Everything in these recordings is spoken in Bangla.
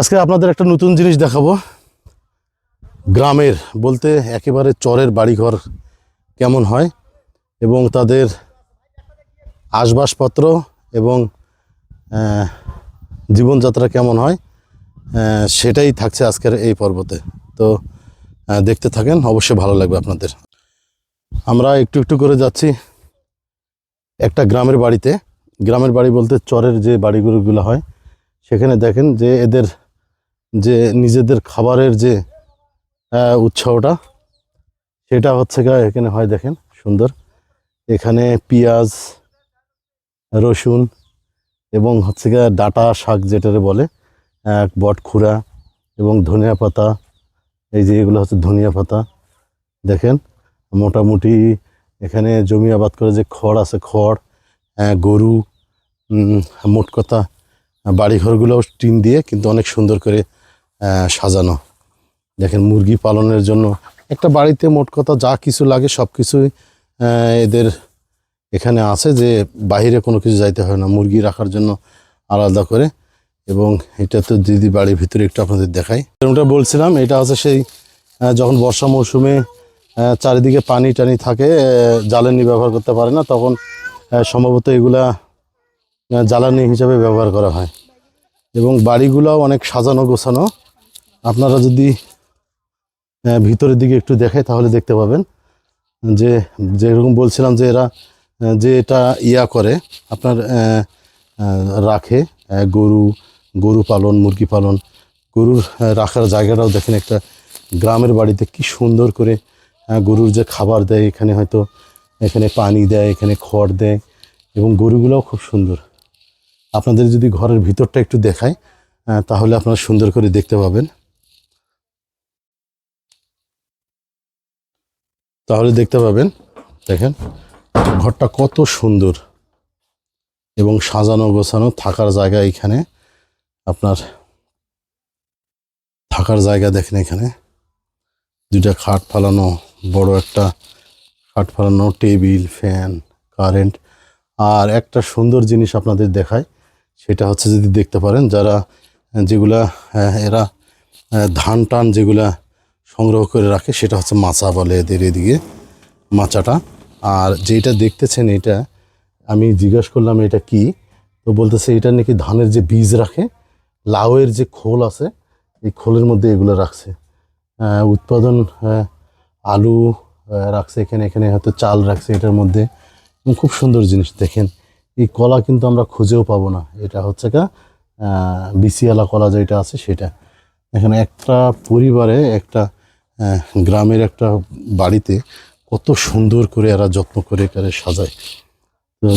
আজকে আপনাদের একটা নতুন জিনিস দেখাবো। গ্রামের বলতে একেবারে চরের বাড়িঘর কেমন হয় এবং তাদের আসবাসপত্র এবং জীবনযাত্রা কেমন হয় সেটাই থাকছে আজকের এই পর্বতে। তো দেখতে থাকেন, অবশ্যই ভালো লাগবে আপনাদের। আমরা একটু একটু করে যাচ্ছি একটা গ্রামের বাড়িতে। গ্রামের বাড়ি বলতে চরের যে বাড়িগুলোগুলো হয়, সেখানে দেখেন যে এদের যে নিজেদের খাবারের যে উৎসাহটা, সেটা হচ্ছে গা এখানে হয় দেখেন, সুন্দর। এখানে পেঁয়াজ, রসুন এবং হচ্ছে গা ডাটা শাক যেটারে বলে বটখুরা এবং ধনিয়া পাতা, এই যে এগুলো হচ্ছে ধনিয়া পাতা। দেখেন, মোটামুটি এখানে জমি আবাদ করে যে খড় আছে, খড় গরু মোট কথা, বাড়িঘরগুলো টিন দিয়ে কিন্তু অনেক সুন্দর করে সাজানো। দেখেন মুরগি পালনের জন্য একটা বাড়িতে মোট কথা যা কিছু লাগে সব কিছুই এদের এখানে আছে যে বাইরে কোনো কিছু যাইতে হয় না। মুরগি রাখার জন্য আলাদা করে এবং এটা তো দিদি বাড়ির ভিতরে একটু আপনাদের দেখাই। যেমনটা বলছিলাম, এটা হচ্ছে সেই যখন বর্ষা মৌসুমে চারিদিকে পানি টানি থাকে জ্বালানি ব্যবহার করতে পারে না, তখন সম্ভবত এগুলা জ্বালানি হিসাবে ব্যবহার করা হয়। এবং বাড়িগুলোও অনেক সাজানো গোছানো। আপনারা যদি ভিতরের দিকে একটু দেখে তাহলে দেখতে পাবেন যে, যেরকম বলছিলাম যে এরা যে এটা ইয়া করে, আপনার রাখে গরু গরু পালন, মুরগি পালন, গরুর রাখার জায়গাটাও দেখেন একটা গ্রামের বাড়িতে কি সুন্দর করে গরুর যে খাবার দেয়, এখানে হয়তো, এখানে পানি দেয়, এখানে খড় দেয়, এবং গরুগুলোও খুব সুন্দর। আপনাদের যদি ঘরের ভিতরটা একটু দেখায় তাহলে আপনারা সুন্দর করে দেখতে পাবেন। তাহলে দেখতে পাবেন দেখেন ঘরটা কত সুন্দর এবং সাজানো গোছানো থাকার জায়গা এখানে আপনার থাকার জায়গা দেখেন এখানে দুইটা খাট ফালানো বড় একটা খাট ফালানো টেবিল ফ্যান কারেন্ট আর একটা সুন্দর জিনিস আপনাদের দেখায় সেটা হচ্ছে যদি দেখতে পারেন যারা যেগুলা আহ, এরা ধান টান যেগুলা সংগ্রহ করে রাখে, সেটা হচ্ছে মাচা বলে এদের এদিকে মাচাটা। আর যেটা দেখতেছেন এটা, আমি জিজ্ঞাসা করলাম এটা কি? তো বলতেছে এটা নাকি ধানের যে বীজ রাখে, লাউয়ের যে খোল আছে, এই খোলের মধ্যে এগুলো রাখছে। উৎপাদন আলু রাখছে এখানে এখানে হয়তো চাল রাখছে এটার মধ্যে। খুব সুন্দর জিনিস দেখেন। এই কলা কিন্তু আমরা খুঁজেও পাবো না। এটা হচ্ছে কা বিসিয়ালা কলা যেটা আছে সেটা। এখানে একটা পরিবারে একটা গ্রামের একটা বাড়িতে কত সুন্দর করে এরা যত্ন করে এখানে সাজায়। তো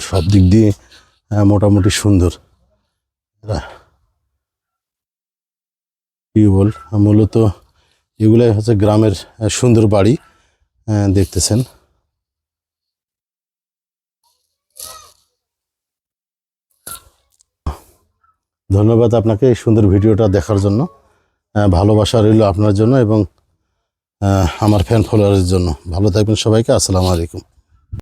সব দিক দিয়ে আহ, মোটামুটি সুন্দর। এরা বল মূলত এগুলাই হচ্ছে গ্রামের সুন্দর বাড়ি আহ, দেখতেছেন। ধন্যবাদ আপনাকে এই সুন্দর ভিডিওটা দেখার জন্য। ভালোবাসা রইল আপনার জন্য এবং আমার ফ্যান ফলোয়ারের জন্য। ভালো থাকবেন সবাইকে আসসালামু আলাইকুম।